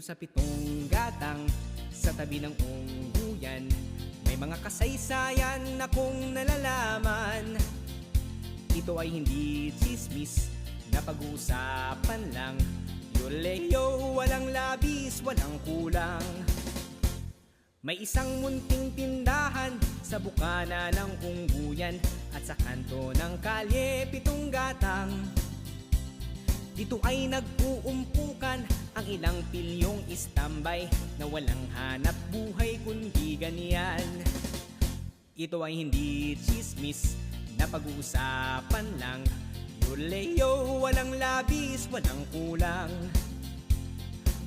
sa pitong gatang Sa tabi ng ungguyan May mga kasaysayan akong nalalaman. Ito ay hindi chismis Na pag-uusapan lang. Yoleo, walang labis, walang kulang. May isang munting tindahan Sa bukana ng ungguyan At sa kanto ng kalye, pitong gatang. Dito ay nag-uumpukan ang ilang pilyong istambay na walang hanap buhay kundi ganyan. Ito ay hindi chismis na pag-uusapan lang. Yuleo, walang labis, walang kulang.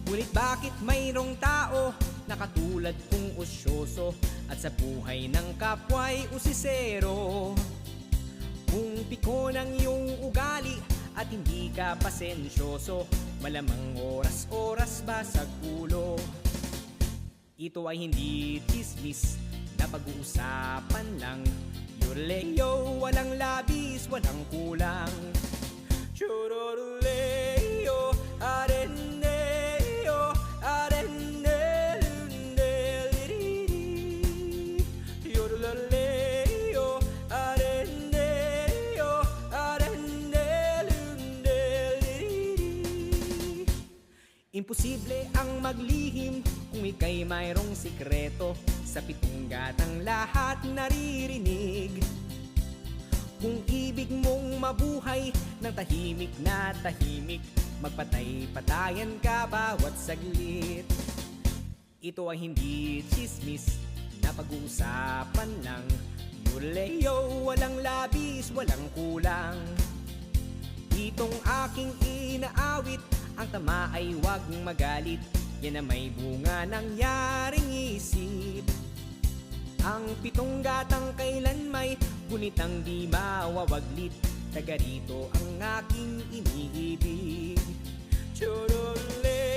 Ngunit bakit mayroong tao na katulad kong usyoso at sa buhay ng kapwa'y usisero? Kung piko ng iyong ugali at hindi ka pasensyoso. Malamang oras-oras basag ulo Ito ay hindi chismis na pag-uusapan lang Yurleo, walang labis, walang kulang. Chororuleo, Imposible ang maglihim kung ika'y mayroong sikreto. Sa pitong gatang lahat naririnig. Kung ibig mong mabuhay ng tahimik na tahimik Magpatay-patayan ka bawat saglit. Ito ay hindi chismis na pag-uusapan lang. Yuleo, walang labis, walang kulang. Itong aking inaawit Ang tama ay wag magalit. Yan na may bunga nangyaring isip. Ang pitong gatang kailan may Ngunit ang di mawawaglit. Taga rito ang aking iniibig. Chorole